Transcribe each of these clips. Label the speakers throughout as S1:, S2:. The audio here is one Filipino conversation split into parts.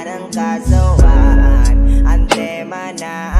S1: Nang kasawaan Ang tema na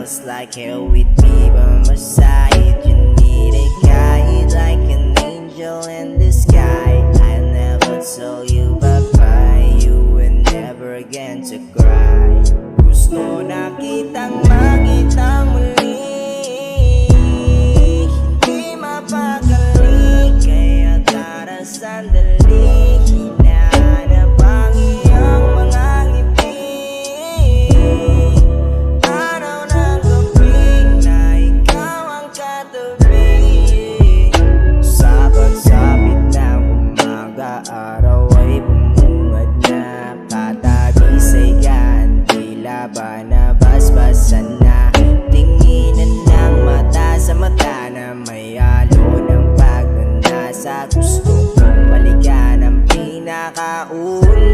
S1: just like hell with me by my side. You need a guide like an angel in the sky. I never told you bye bye. You were never again to cry. Gusto na kita. nabasbasan na. Tinginan ng mata sa mata na may alo ng pagnana Sa gusto kong balikan ang pinakauna